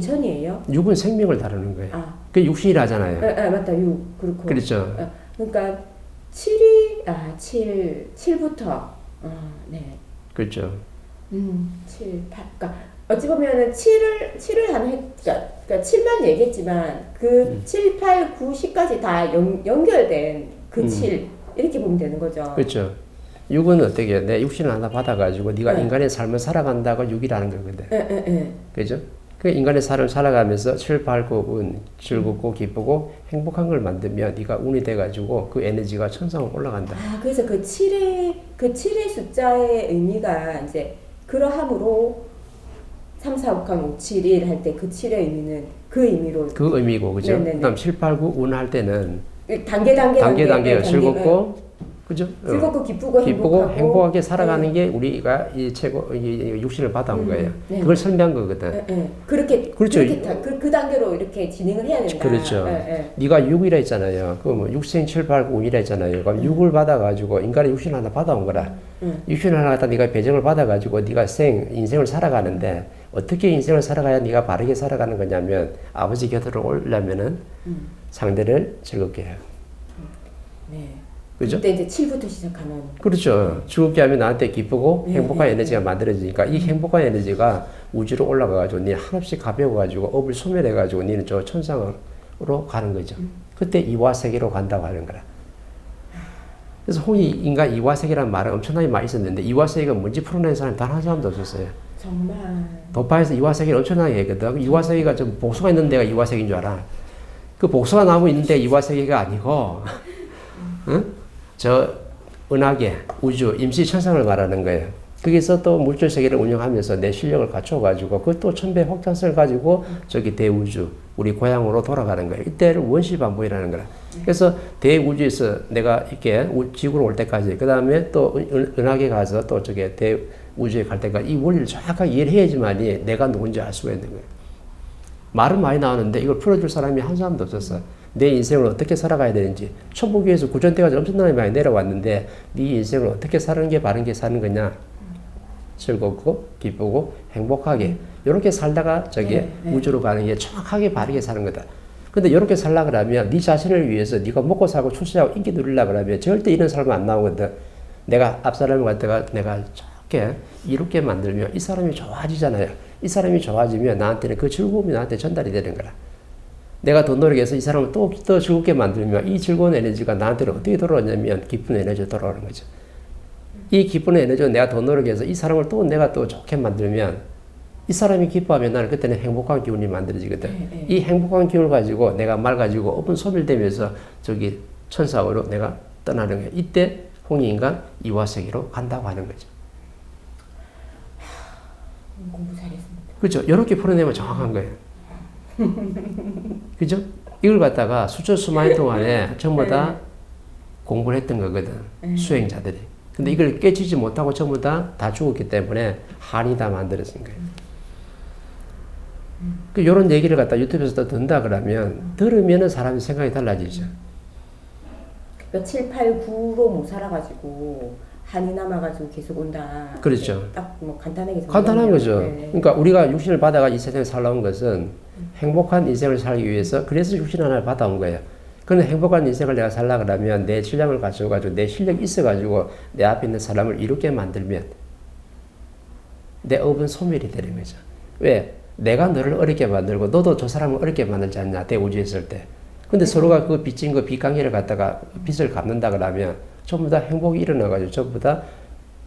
전이에요? 육은 생명을 다루는 거예요. 아, 그 육신이라잖아요. 아, 아 맞다. 6 그렇고. 그렇죠. 아, 그러니까 7이 아, 7 7부터 어, 네. 그렇죠. 음, 7 8. 그러니까 어찌 보면은 7을 7을 하는 해- 그러니까, 그러니까 7만 얘기했지만 그 음. 7, 8, 9, 10까지 다 연, 연결된 그 음. 7 이렇게 보면 되는 거죠. 그렇죠. 육은 어떻게? 내 육신을 하나 받아가지고 네가 네. 인간의 삶을 살아간다고 육이라는 거거든. 예, 예, 예. 그죠? 그 인간의 삶을 살아가면서 7, 8, 9, 운, 즐겁고 기쁘고 행복한 걸 만들면 네가 운이 돼가지고 그 에너지가 천상으로 올라간다. 아, 그래서 그 7의 그 7의 숫자의 의미가 이제 그러함으로 3, 4, 5, 5, 7, 1 할 때 그 7의 의미는 그 의미로 그 의미고, 그죠? 네네네. 그 다음 7, 8, 9, 운 할 때는 단계 단계 단계 단계 네, 즐겁고, 그죠? 어. 즐겁고 기쁘고, 기쁘고 행복하고 행복하게 살아가는 게 우리가 이 최고 이 육신을 받아온 음, 거예요. 네. 그걸 설명한 거거든. 예, 예. 그렇게 그렇죠. 그렇게 다, 그, 그 단계로 이렇게 진행을 해야 된다. 그렇죠. 예, 예. 네가 6이라 했잖아요. 그뭐 육생 7, 8, 9, 운이라 했잖아요. 그럼 6을 받아 가지고 인간의 육신 하나 받아온 거라. 음. 육신 하나 갖다 네가 배정을 받아 가지고 네가 생 인생을 살아가는데 어떻게 인생을 살아가야 네가 바르게 살아가는 거냐면 아버지 곁으로 오려면은 음. 상대를 즐겁게 해요. 네. 그죠? 그때 이제 7부터 시작하는 그렇죠. 즐겁게 하면 나한테 기쁘고 네, 행복한 네, 에너지가 만들어지니까 이 행복한 에너지가 우주로 올라가가지고 네 한없이 가벼워가지고 업을 소멸해가지고 니는 저 천상으로 가는 거죠. 그때 이화 세계로 간다고 하는 거라. 그래서 홍이 인간 이화 세계라는 말은 엄청나게 많이 있었는데 이화 세계가 뭔지 풀어낸 사람 단한 사람도 없었어요. 정말 도파에서 이화 세계를 엄청나게. 그 이화 세계가 좀 복수가 있는 데가 이화 세계인 줄 알아. 그 복수가 나오고 있는데 이화 세계가 아니고, 응? 저 은하계, 우주, 임시 천상을 말하는 거예요. 거기서 또 물질 세계를 운영하면서 내 실력을 갖춰가지고 그 또 천배 확장성을 가지고 저기 대우주, 우리 고향으로 돌아가는 거예요. 이때를 원시반복이라는 거라. 그래서 대우주에서 내가 이렇게 우- 지구로 올 때까지, 그 다음에 또 은- 은하계 가서 또 저기 대우주에 갈 때까지 이 원리를 정확하게 이해를 해야지만이 내가 누군지 알 수가 있는 거예요. 말은 많이 나오는데 이걸 풀어줄 사람이 한 사람도 없었어. 내 인생을 어떻게 살아가야 되는지. 천국에서 구전때까지 엄청나게 많이 내려왔는데 네 인생을 어떻게 사는 게 바른 게 사는 거냐. 즐겁고 기쁘고 행복하게 이렇게 살다가 저기 네, 네. 우주로 가는 게 정확하게 바르게 사는 거다. 근데 이렇게 살라 그러면 네 자신을 위해서 네가 먹고 살고 출세하고 인기 누리려 그러면 절대 이런 사람은 안 나오거든. 내가 앞 사람을 갖다가 내가 좋게 이롭게 만들면 이 사람이 좋아지잖아요. 이 사람이 좋아지면 나한테는 그 즐거움이 나한테 전달이 되는 거라. 내가 더 노력해서 이 사람을 또 더 즐겁게 만들면 이 즐거운 에너지가 나한테는 어떻게 돌아오냐면 기쁜 에너지가 돌아오는 거죠. 이 기쁜 에너지를 내가 더 노력해서 이 사람을 또 내가 또 좋게 만들면 이 사람이 기뻐하면 나는 그때는 행복한 기운이 만들어지거든. 네, 네. 이 행복한 기운을 가지고 내가 말 가지고 오분 소멸되면서 저기 천사로 내가 떠나는 거예요. 이때 홍익인간 이화세계로 간다고 하는 거죠. 음, 공부 잘했습니다. 그렇죠. 이렇게 풀어내면 정확한 거예요. 그죠? 이걸 갖다가 수천 수만년 동안에 전부 다 공부를 했던 거거든. 네. 수행자들이. 근데 이걸 깨치지 못하고 전부 다 다 죽었기 때문에 한이 다 만들어진 거예요. 그 요런 얘기를 갖다 유튜브에서 또 듣는다 그러면 들으면은 사람의 생각이 달라지죠. 그러니까 7, 8, 9로 못 살아가지고 한이 남아가지고 계속 온다. 그렇죠. 딱 뭐 간단하게 간단한. 거죠. 네. 그러니까 우리가 육신을 받아가 이 세상에 살아온 것은 행복한 인생을 살기 위해서 그래서 육신 하나를 받아온 거예요. 그런 행복한 인생을 내가 살라 그러면 내 실력을 가져가지고 내 실력이 있어가지고 내 앞에 있는 사람을 이롭게 만들면 내 업은 소멸이 되는 거죠. 왜? 내가 너를 어렵게 만들고 너도 저 사람을 어렵게 만들지 않냐 대우주에 있을 때. 근데 서로가 그 빚진 거 빚관계를 갖다가 빚을 갚는다 그러면 전부 다 행복이 일어나가지고 전부 다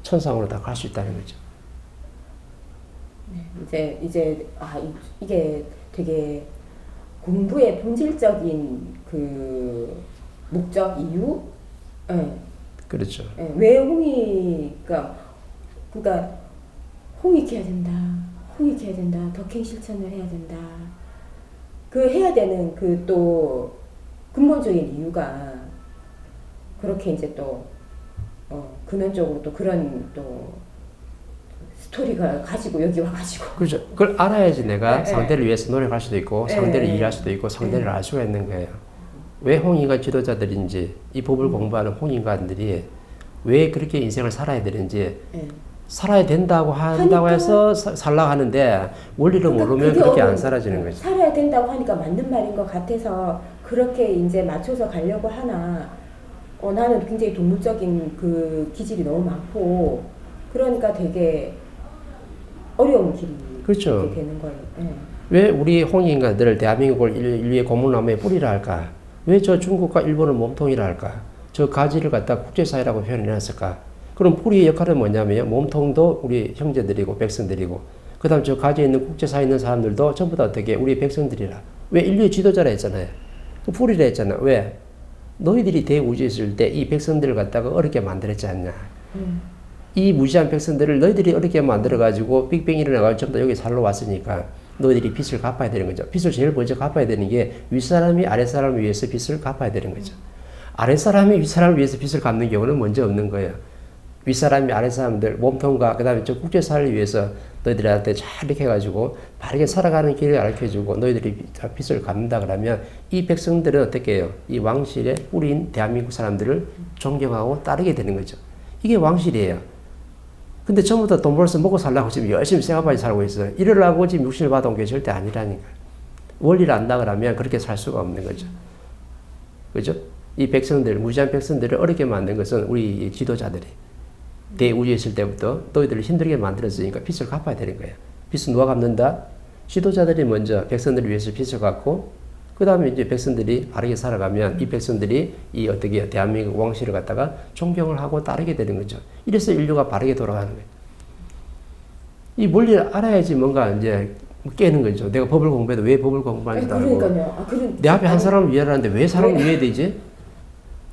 천상으로 다 갈 수 있다는 거죠. 네, 이제 이제 아 이, 이게 되게 공부의 본질적인 그 목적 이유, 예, 그렇죠. 예, 왜 홍익가 그러니까 홍익 해야 된다, 홍익 해야 된다, 덕행 실천을 해야 된다. 그 해야 되는 그 또 근본적인 이유가 그렇게 이제 또 어, 근원적으로 또 그런 또 스토리가 가지고 여기 와가지고 그렇죠. 그걸 알아야지 내가 네, 상대를 위해서 노력할 수도 있고 네, 상대를 네. 이해할 수도 있고 상대를 알 수가 있는 거예요. 왜 홍인간 지도자들인지 이 법을 음. 공부하는 홍인간들이 왜 그렇게 인생을 살아야 되는지 예. 살아야 된다고 한다고. 해서 사- 살라고 하는데 원리를 그러니까 모르면 그렇게 안 살아지는. 거죠. 살아야 된다고 하니까 맞는 말인 것 같아서 그렇게 이제 맞춰서 가려고 하나 어, 나는 굉장히 동물적인 그 기질이 너무 많고 그러니까 되게 어려운 길이 그렇죠. 되는 거예요. 예. 왜 우리 홍익인간들을 대한민국을 인- 인류의 고물나무의 뿌리라 할까? 왜 저 중국과 일본을 몸통이라 할까? 저 가지를 갖다 국제사회라고 표현해놨을까? 그럼 뿌리의 역할은 뭐냐면 몸통도 우리 형제들이고 백성들이고 그 다음 저 가지에 있는 국제사회에 있는 사람들도 전부 다 어떻게 우리 백성들이라 왜 인류의 지도자라 했잖아요 그 뿌리라 했잖아 왜? 너희들이 대우주에 있을 때 이 백성들을 갖다가 어렵게 만들었지 않냐 음. 이 무지한 백성들을 너희들이 어렵게 만들어가지고 빅뱅 일어나가지고 전부 다 여기 살러 왔으니까 너희들이 빚을 갚아야 되는 거죠. 빚을 제일 먼저 갚아야 되는 게 윗사람이 아랫사람을 위해서 빚을 갚아야 되는 거죠. 아랫사람이 윗사람을 위해서 빚을 갚는 경우는 먼저 없는 거예요. 윗사람이 아랫사람들 몸통과 그 다음에 저 국제사회를 위해서 너희들한테 잘 이렇게 해가지고 바르게 살아가는 길을 가르쳐주고 너희들이 빚- 빚을 갚는다 그러면 이 백성들은 어떻게 해요? 이 왕실의 뿌리인 대한민국 사람들을 존경하고 따르게 되는 거죠. 이게 왕실이에요. 근데 전부 다 돈 벌어서 먹고 살라고 지금 열심히 생활까지 살고 있어요. 이러려고 지금 육신을 받아온 게 절대 아니라니까. 원리를 안다 그러면 그렇게 살 수가 없는 거죠. 그죠? 이 백성들, 무지한 백성들을 어렵게 만든 것은 우리 지도자들이 대우주에 있을 때부터 너희들을 힘들게 만들었으니까 빚을 갚아야 되는 거예요. 빚은 누가 갚는다? 지도자들이 먼저 백성들을 위해서 빚을 갚고 그 다음에 이제 백성들이 바르게 살아가면 이 백성들이 이 어떻게 대한민국 왕실을 갖다가 존경을 하고 따르게 되는 거죠. 이래서 인류가 바르게 돌아가는 거예요. 이 원리를 알아야지 뭔가 이제 깨는 거죠. 내가 법을 공부해도 왜 법을 공부하지도 않고 그러니까요. 아, 그런, 내 앞에 한 사람을 위하라는데 왜 사람을 위해야 되지?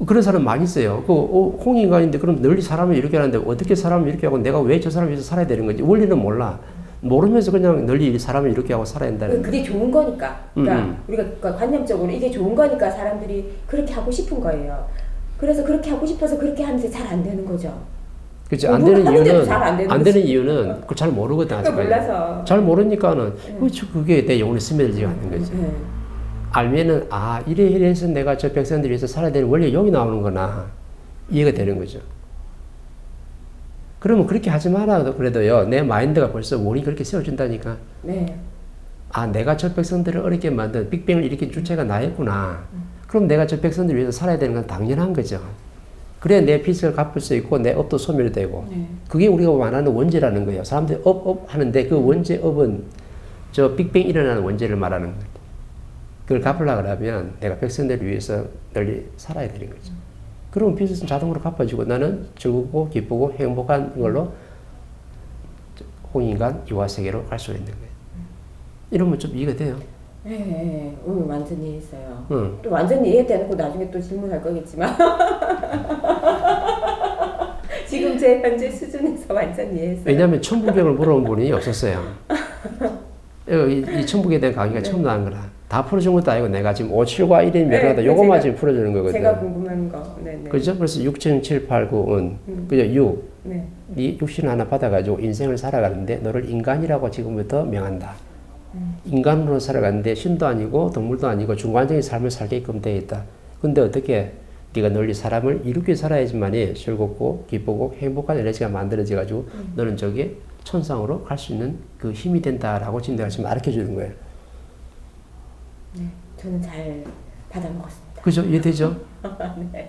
그런 사람 많이 있어요. 그 어, 홍인간인데 그럼 널리 사람을 이렇게 하는데 어떻게 사람을 이렇게 하고 내가 왜 저 사람을 위해서 살아야 되는 거지? 원리는 몰라. 모르면서 그냥 널리 사람을 이렇게 하고 살아야 된다는 그게 좋은 거니까. 그러니까 음, 우리가 그러니까 관념적으로 이게 좋은 거니까 사람들이 그렇게 하고 싶은 거예요. 그래서 그렇게 하고 싶어서 그렇게 하는데 잘 안 되는 거죠. 그렇지 안 공부를 되는 이유는 잘안 되는 안 되는 이유는 그걸 잘 모르거든 아직까지. 몰라서. 잘 모르니까는 그렇죠 그게 내 영혼에 스며들지가 않는 거지. 네. 알면은 아 이래 이래 해서 내가 저 백성들 위해서 살아야 되는 원리 여기 나오는구나. 이해가 되는 거죠. 그러면 그렇게 하지 마라 그래도요. 내 마인드가 벌써 원이 그렇게 세워준다니까. 네. 아 내가 저 백성들을 어렵게 만든 빅뱅을 일으킨 주체가 나였구나. 그럼 내가 저 백성들 위해서 살아야 되는 건 당연한 거죠. 그래야 내 빚을 갚을 수 있고 내 업도 소멸되고. 네. 그게 우리가 말하는 원죄라는 거예요. 사람들이 업 업 하는데 그 원죄 업은 저 빅뱅 일어나는 원죄를 말하는 거예요 그걸 갚으려고 하면 내가 백성들을 위해서 널리 살아야 되는 거죠. 그러면 빚은 자동으로 갚아지고 나는 즐겁고 기쁘고 행복한 걸로 홍인간 유아세계로 갈 수 있는 거예요. 이러면 좀 이해가 돼요. 네, 네. 오늘 완전히 이해했어요. 응. 또 완전히 이해되고 나중에 또 질문할 거겠지만 지금 제 현재 수준에서 완전히 이해했어요. 왜냐하면 천부경을 물어본 분이 없었어요. 이, 이 천북에 대한 강의가 처음 나온 거라. 다 풀어준 것도 아니고 내가 지금 5, 7과 1인 멸하다 네, 요것만 제가- 지금 풀어주는 거거든. 제가 궁금한 거. 네, 네. 그죠? 그래서 6, 7, 8, 9은 음. 그죠? 6. 네. 네 육신 하나 받아가지고 인생을 살아가는데 너를 인간이라고 지금부터 명한다. 인간으로 살아가는데 신도 아니고 동물도 아니고 중간적인 삶을 살게끔 되어 있다. 근데 어떻게 네가 널리 사람을 이롭게 살아야지만이 즐겁고 기쁘고 행복한 에너지가 만들어져 가지고 너는 저게 천상으로 갈 수 있는 그 힘이 된다라고 지금 내가 지금 가르쳐 주는 거예요. 네. 저는 잘 받아 먹었습니다. 그죠? 이해되죠? 네.